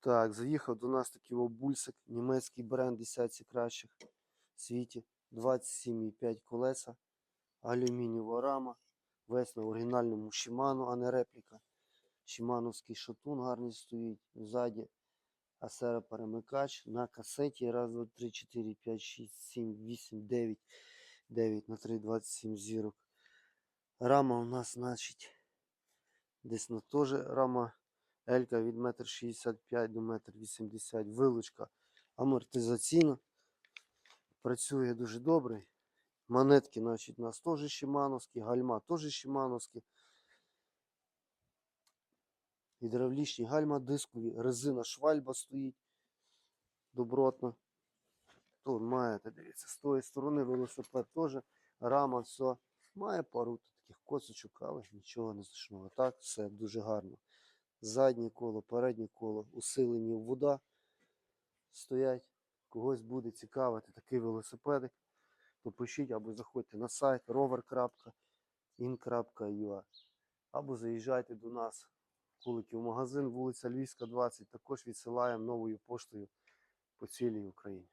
Так, заїхав до нас такий бульсик, німецький бренд десятці кращих в світі. 27,5 колеса, алюмінієва рама, весь на оригінальному Shimano, а не репліка. Шимановський шатун гарний стоїть ззаді. Асера перемикач на касеті. Раз, два, три, чотири, п'ять, шість, сім, вісім, дев'ять. 9 на 3, 27 зірок. Рама у нас, значить, десь на теж рама Елька від 1,65 до 1,80 м. Вилучка амортизаційна. Працює дуже добре. Монетки, значить, у нас теж шимановські, гальма теж шимановські. Гідравлічні гальма дискові, резина швальба стоїть добротна. Тут маєте, дивіться, з тої сторони велосипед теж, рама, все. Має пару таких косочок, але нічого не страшного. Так, все дуже гарно. Заднє коло, переднє коло, усилені вода стоять. Когось буде цікавити такий велосипедик, то пишіть або заходьте на сайт rover.in.ua або заїжджайте до нас в магазин, вулиця Львівська, 20. Також відсилаємо новою поштою по цілій Україні.